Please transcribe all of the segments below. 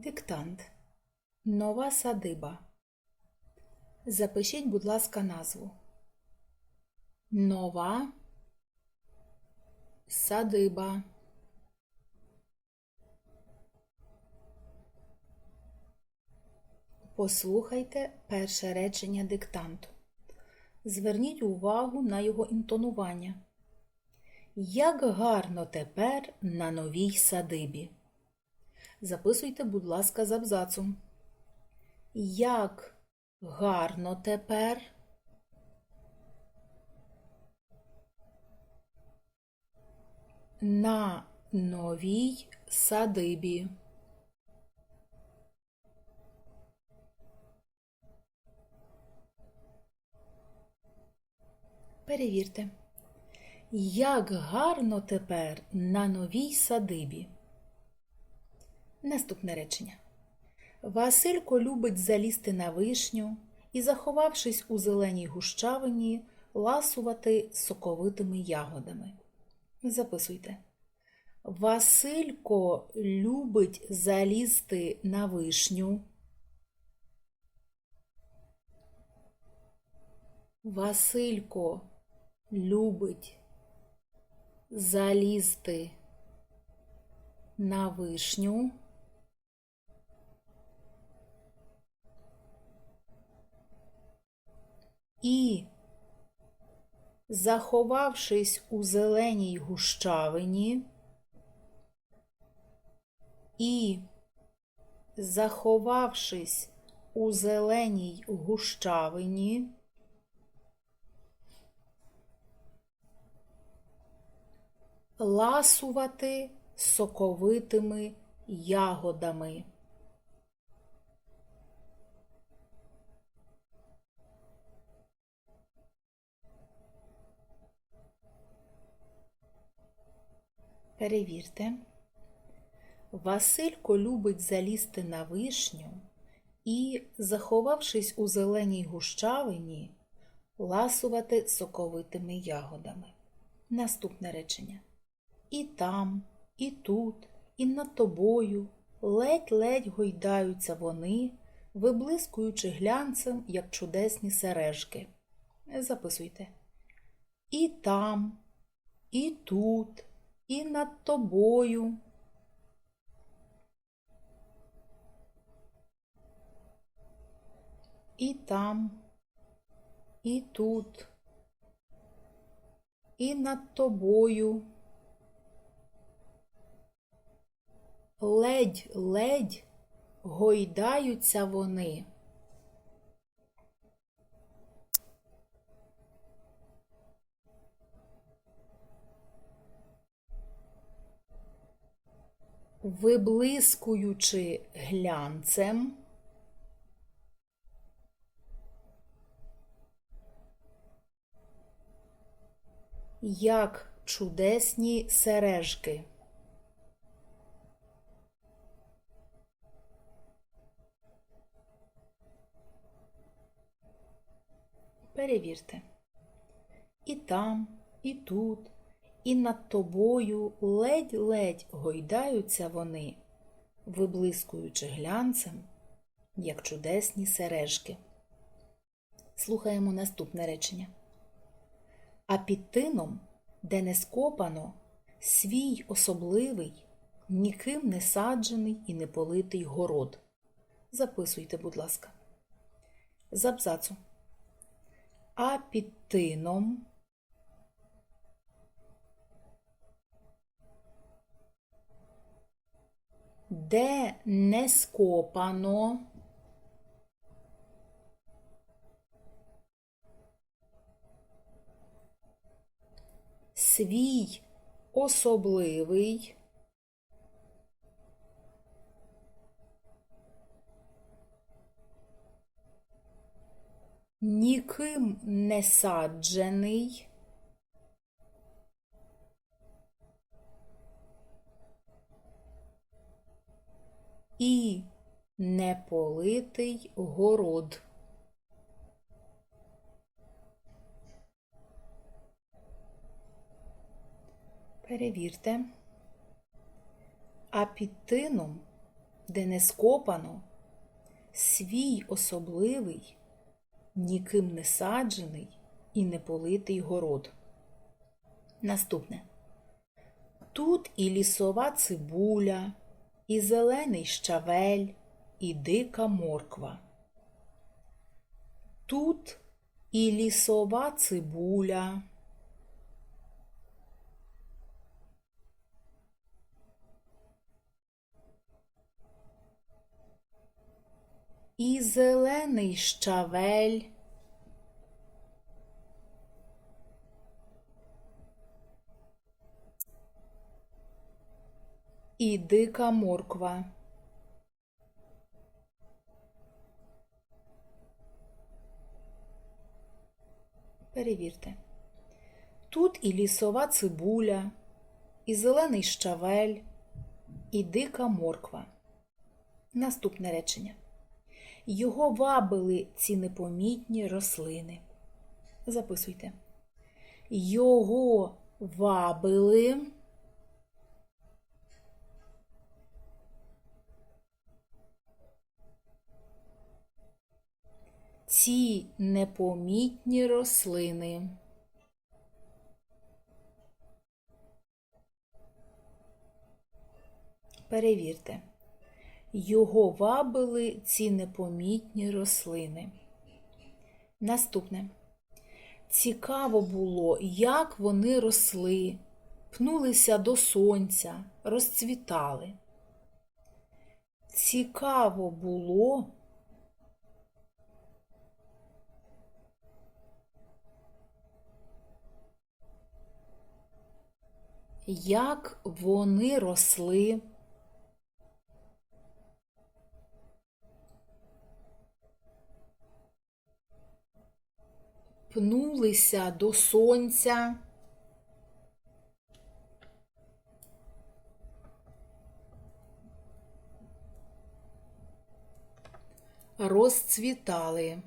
Диктант. Нова садиба. Запишіть, будь ласка, назву. Нова садиба. Послухайте перше речення диктанту. Зверніть увагу на його інтонування. Як гарно тепер на новій садибі. Записуйте, будь ласка, з абзацом. Як гарно тепер на новій садибі. Перевірте. Як гарно тепер на новій садибі. Наступне речення. Василько любить залізти на вишню і, заховавшись у зеленій гущавині, ласувати соковитими ягодами. Записуйте. Василько любить залізти на вишню. Василько любить залізти на вишню. І, заховавшись у зеленій гущавині, і, заховавшись у зеленій гущавині, ласувати соковитими ягодами. Перевірте. Василько любить залізти на вишню і, заховавшись у зеленій гущавині, ласувати соковитими ягодами. Наступне речення. І там, і тут, і над тобою ледь-ледь гойдаються вони, виблискуючи глянцем, як чудесні сережки. Записуйте. І там, і тут, і над тобою. І там, і тут, і над тобою. Ледь-ледь гойдаються вони. Виблискуючи глянцем, як чудесні сережки. Перевірте. І там, і тут, і над тобою ледь-ледь гойдаються вони, виблискуючи глянцем, як чудесні сережки. Слухаємо наступне речення. А під тином, де не скопано, свій особливий, ніким не саджений і не политий город. Записуйте, будь ласка. З абзацу. А під тином де не скопано. Свій особливий. Ніким не саджений і неполитий город. Перевірте. А під тином, де не скопано, свій особливий, ніким не саджений і не политий город. Наступне. Тут і лісова цибуля, і зелений щавель, і дика морква. Тут і лісова цибуля. І зелений щавель. І дика морква. Перевірте. Тут і лісова цибуля, і зелений щавель, і дика морква. Наступне речення. Його вабили ці непомітні рослини. Записуйте. Його вабили. Ці непомітні рослини. Перевірте. Його вабили ці непомітні рослини. Наступне. Цікаво було, як вони росли, пнулися до сонця, розцвітали. Цікаво було. Як вони росли. Пнулися до сонця. Розцвітали.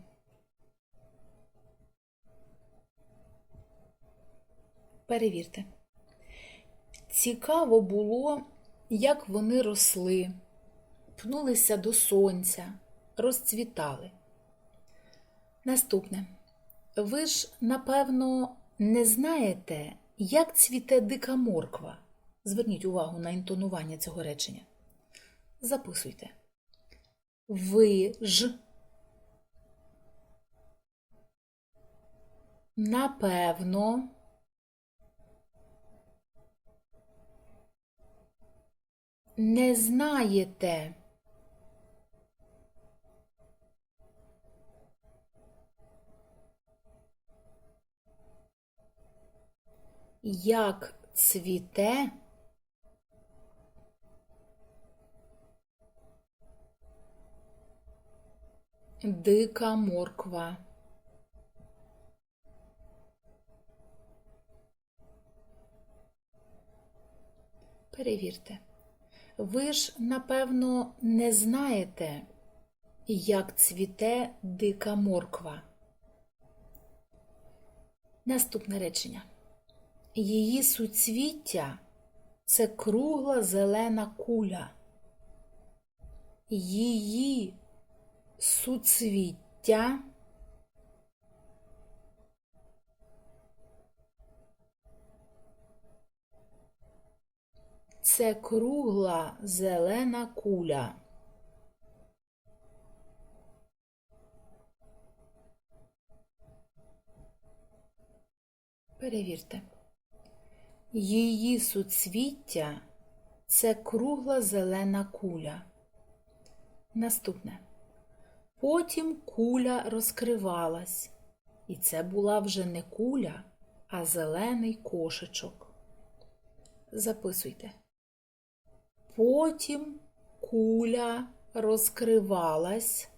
Перевірте. Цікаво було, як вони росли, пнулися до сонця, розцвітали. Наступне. Ви ж, напевно, не знаєте, як цвіте дика морква. Зверніть увагу на інтонування цього речення. Записуйте. Ви ж, напевно, не знаєте. Як цвіте дика морква. Перевірте. Ви ж, напевно, не знаєте, як цвіте дика морква. Наступне речення. Її суцвіття це кругла зелена куля. Її суцвіття це кругла зелена куля. Перевірте. Її суцвіття це кругла зелена куля. Наступне. Потім куля розкривалась, і це була вже не куля, а зелений кошечок. Записуйте. Потім куля розкривалась.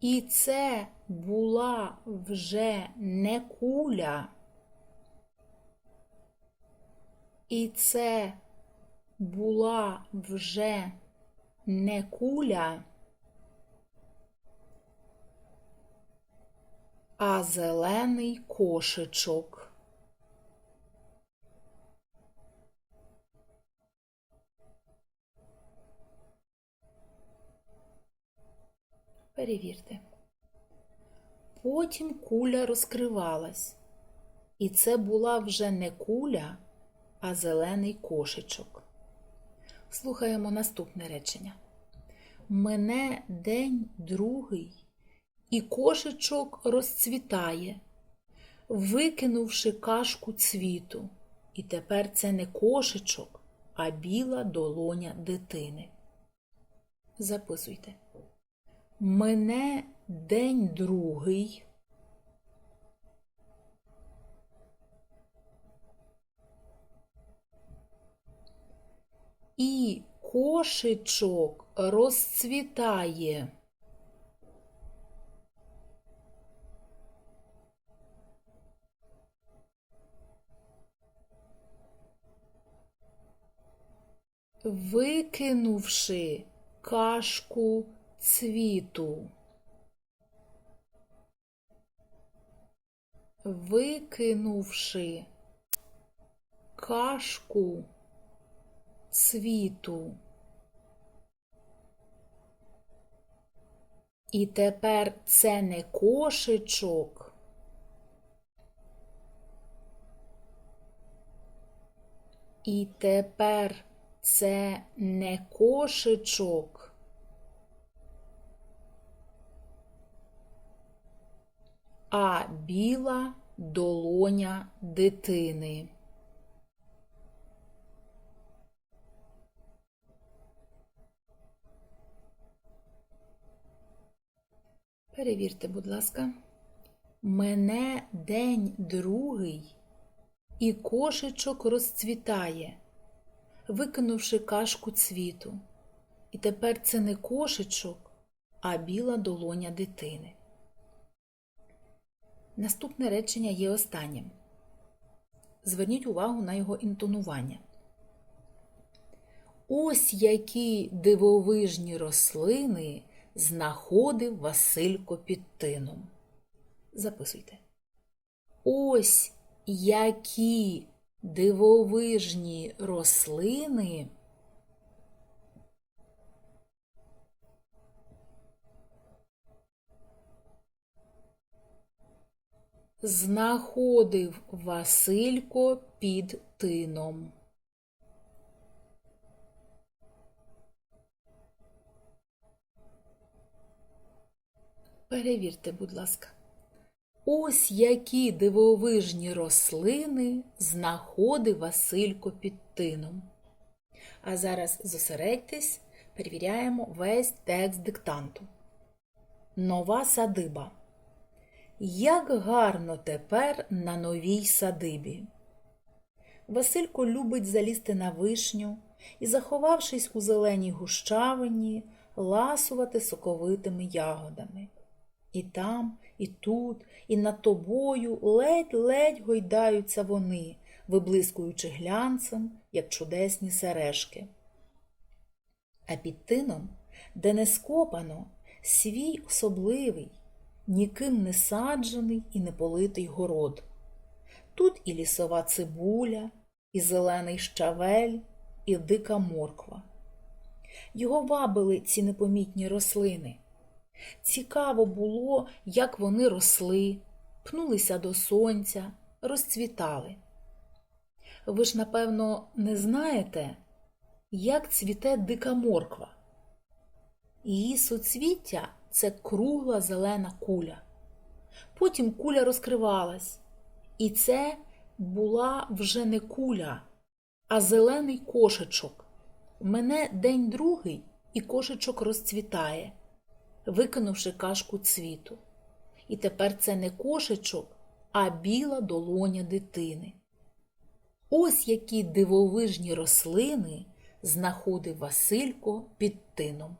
І це була вже не куля. І це була вже не куля. А зелений кошечок. Перевірте. Потім куля розкривалась, і це була вже не куля, а зелений кошечок. Слухаємо наступне речення. Мене день другий, і кошечок розцвітає, викинувши кашку цвіту. І тепер це не кошечок, а біла долоня дитини. Записуйте. Мене день другий. І кошечок розцвітає. Викинувши кашку цвіту. Викинувши кашку цвіту. І тепер це не кошечок. І тепер це не кошечок. А біла долоня дитини. Перевірте, будь ласка. Мене день другий, і кошечок розцвітає, викинувши кашку цвіту. І тепер це не кошечок, а біла долоня дитини. Наступне речення є останнім. Зверніть увагу на його інтонування. Ось які дивовижні рослини знаходив Василько під тином. Записуйте. Ось які дивовижні рослини знаходив Василько під тином. Перевірте, будь ласка. Ось які дивовижні рослини знаходив Василько під тином. А зараз зосередьтесь, перевіряємо весь текст диктанту. Нова садиба. Як гарно тепер на новій садибі. Василько любить залізти на вишню і, заховавшись у зеленій гущавині, ласувати соковитими ягодами. І там, і тут, і над тобою ледь-ледь гойдаються вони, виблискуючи глянцем, як чудесні сережки. А під тином, де не скопано, свій особливий, ніким не саджений і не политий город. Тут і лісова цибуля, і зелений щавель, і дика морква. Його вабили ці непомітні рослини. Цікаво було, як вони росли, пнулися до сонця, розцвітали. Ви ж, напевно, не знаєте, як цвіте дика морква. Її суцвіття це кругла зелена куля. Потім куля розкривалась, і це була вже не куля, а зелений кошечок. Мене день другий, і кошечок розцвітає викинувши кашку цвіту. І тепер це не кошечок, а біла долоня дитини. Ось які дивовижні рослини знаходив Василько під тином.